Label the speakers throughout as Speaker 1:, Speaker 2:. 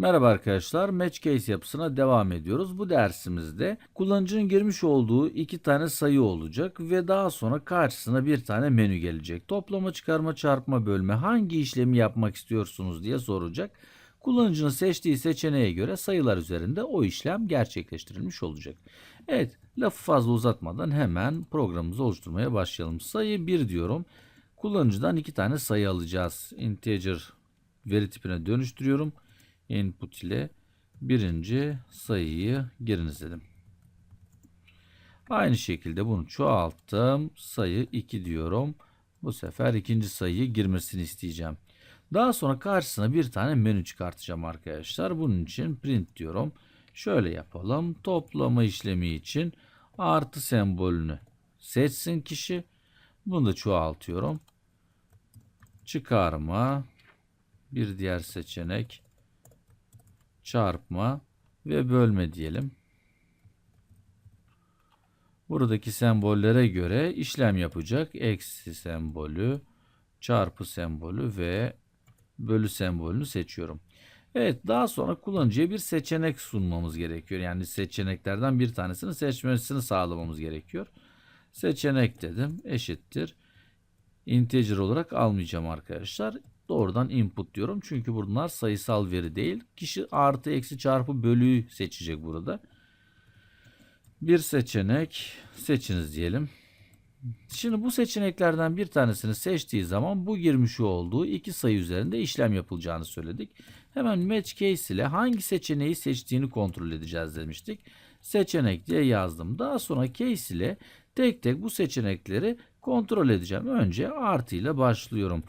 Speaker 1: Merhaba arkadaşlar, Match Case yapısına devam ediyoruz. Bu dersimizde kullanıcının girmiş olduğu iki tane sayı olacak ve daha sonra karşısına bir tane menü gelecek. Toplama, çıkarma, çarpma, bölme hangi işlemi yapmak istiyorsunuz diye soracak. Kullanıcının seçtiği seçeneğe göre sayılar üzerinde o işlem gerçekleştirilmiş olacak. Evet, lafı fazla uzatmadan hemen programımızı oluşturmaya başlayalım. Sayı 1 diyorum. Kullanıcıdan iki tane sayı alacağız. Integer veri tipine dönüştürüyorum input ile birinci sayıyı giriniz dedim. Aynı şekilde bunu çoğalttım. Sayı 2 diyorum. Bu sefer ikinci sayıyı girmesini isteyeceğim. Daha sonra karşısına bir tane menü çıkartacağım arkadaşlar. Bunun için print diyorum. Şöyle yapalım. Toplama işlemi için artı sembolünü seçsin kişi. Bunu da çoğaltıyorum. Çıkarma. Bir diğer seçenek çarpma ve bölme diyelim. Buradaki sembollere göre işlem yapacak. Eksi sembolü, çarpı sembolü ve bölü sembolünü seçiyorum. Evet daha sonra kullanıcıya bir seçenek sunmamız gerekiyor. Yani seçeneklerden bir tanesini seçmesini sağlamamız gerekiyor. Seçenek dedim eşittir. Integer olarak almayacağım arkadaşlar doğrudan input diyorum. Çünkü bunlar sayısal veri değil. Kişi artı eksi çarpı bölüyü seçecek burada. Bir seçenek seçiniz diyelim. Şimdi bu seçeneklerden bir tanesini seçtiği zaman bu girmiş olduğu iki sayı üzerinde işlem yapılacağını söyledik. Hemen match case ile hangi seçeneği seçtiğini kontrol edeceğiz demiştik. Seçenek diye yazdım. Daha sonra case ile tek tek bu seçenekleri kontrol edeceğim. Önce artı ile başlıyorum.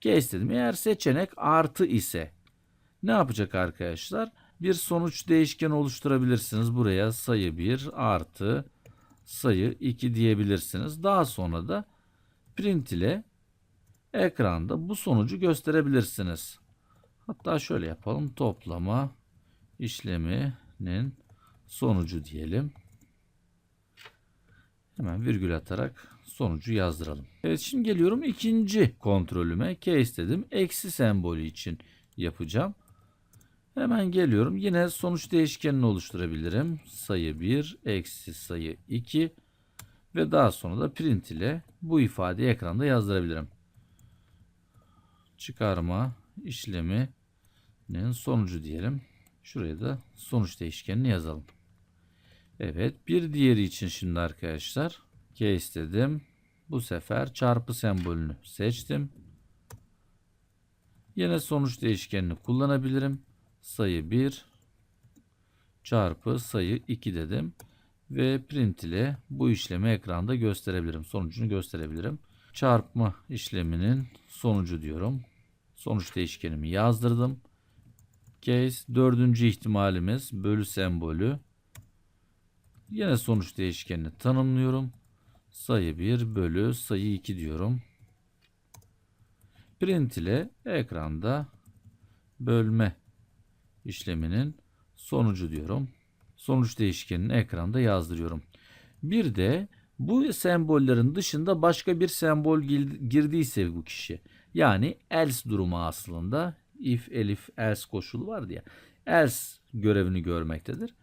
Speaker 1: Case. Eğer seçenek artı ise ne yapacak arkadaşlar? Bir sonuç değişken oluşturabilirsiniz. Buraya sayı 1 artı sayı 2 diyebilirsiniz. Daha sonra da print ile ekranda bu sonucu gösterebilirsiniz. Hatta şöyle yapalım. Toplama işleminin sonucu diyelim. Hemen virgül atarak sonucu yazdıralım. Evet şimdi geliyorum ikinci kontrolüme. Case dedim. Eksi sembolü için yapacağım. Hemen geliyorum. Yine sonuç değişkenini oluşturabilirim. Sayı 1 eksi sayı 2 ve daha sonra da print ile bu ifadeyi ekranda yazdırabilirim. Çıkarma işleminin sonucu diyelim. Şuraya da sonuç değişkenini yazalım. Evet bir diğeri için şimdi arkadaşlar case dedim. Bu sefer çarpı sembolünü seçtim. Yine sonuç değişkenini kullanabilirim. Sayı 1 çarpı sayı 2 dedim. Ve print ile bu işlemi ekranda gösterebilirim. Sonucunu gösterebilirim. Çarpma işleminin sonucu diyorum. Sonuç değişkenimi yazdırdım. Case dördüncü ihtimalimiz bölü sembolü. Yine sonuç değişkenini tanımlıyorum sayı 1 bölü sayı 2 diyorum. Print ile ekranda bölme işleminin sonucu diyorum. Sonuç değişkenini ekranda yazdırıyorum. Bir de bu sembollerin dışında başka bir sembol girdiyse bu kişi yani else durumu aslında if elif else koşulu var diye else görevini görmektedir.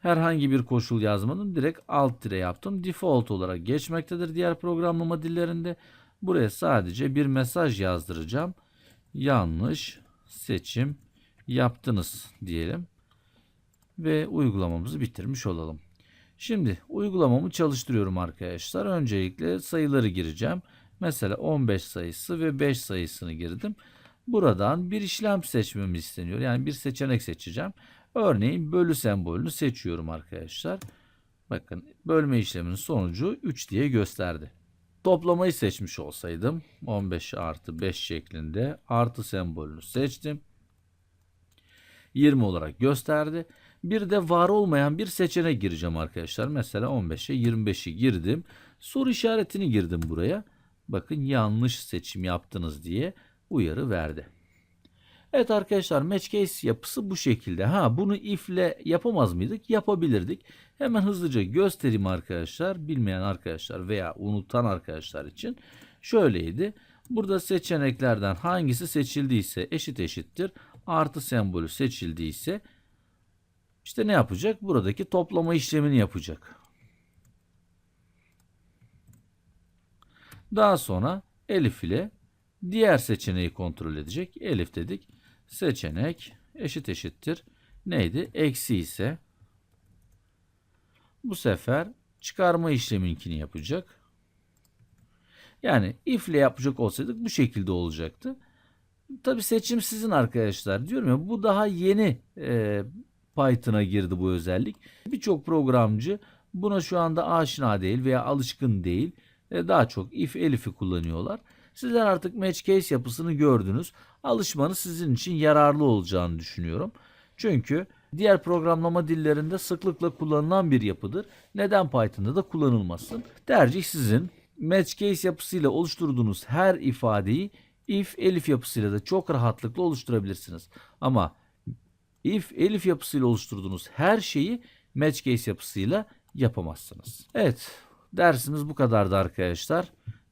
Speaker 1: Herhangi bir koşul yazmadım. Direkt alt tire yaptım. Default olarak geçmektedir diğer programlama dillerinde. Buraya sadece bir mesaj yazdıracağım. Yanlış seçim yaptınız diyelim. Ve uygulamamızı bitirmiş olalım. Şimdi uygulamamı çalıştırıyorum arkadaşlar. Öncelikle sayıları gireceğim. Mesela 15 sayısı ve 5 sayısını girdim. Buradan bir işlem seçmemi isteniyor. Yani bir seçenek seçeceğim. Örneğin bölü sembolünü seçiyorum arkadaşlar. Bakın bölme işleminin sonucu 3 diye gösterdi. Toplamayı seçmiş olsaydım 15 artı 5 şeklinde artı sembolünü seçtim. 20 olarak gösterdi. Bir de var olmayan bir seçenek gireceğim arkadaşlar. Mesela 15'e 25'i girdim. Soru işaretini girdim buraya. Bakın yanlış seçim yaptınız diye uyarı verdi. Evet arkadaşlar match case yapısı bu şekilde. Ha bunu if ile yapamaz mıydık? Yapabilirdik. Hemen hızlıca göstereyim arkadaşlar. Bilmeyen arkadaşlar veya unutan arkadaşlar için şöyleydi. Burada seçeneklerden hangisi seçildiyse eşit eşittir artı sembolü seçildiyse işte ne yapacak? Buradaki toplama işlemini yapacak. Daha sonra Elif ile diğer seçeneği kontrol edecek. Elif dedik. Seçenek eşit eşittir. Neydi? Eksi ise bu sefer çıkarma işleminkini yapacak. Yani if ile yapacak olsaydık bu şekilde olacaktı. Tabi seçim sizin arkadaşlar. Diyorum ya bu daha yeni e, Python'a girdi bu özellik. Birçok programcı buna şu anda aşina değil veya alışkın değil. E, daha çok if elif'i kullanıyorlar. Sizler artık match case yapısını gördünüz. Alışmanız sizin için yararlı olacağını düşünüyorum. Çünkü diğer programlama dillerinde sıklıkla kullanılan bir yapıdır. Neden Python'da da kullanılmasın? Tercih sizin. Match case yapısıyla oluşturduğunuz her ifadeyi if elif yapısıyla da çok rahatlıkla oluşturabilirsiniz. Ama if elif yapısıyla oluşturduğunuz her şeyi match case yapısıyla yapamazsınız. Evet, dersimiz bu kadardı arkadaşlar.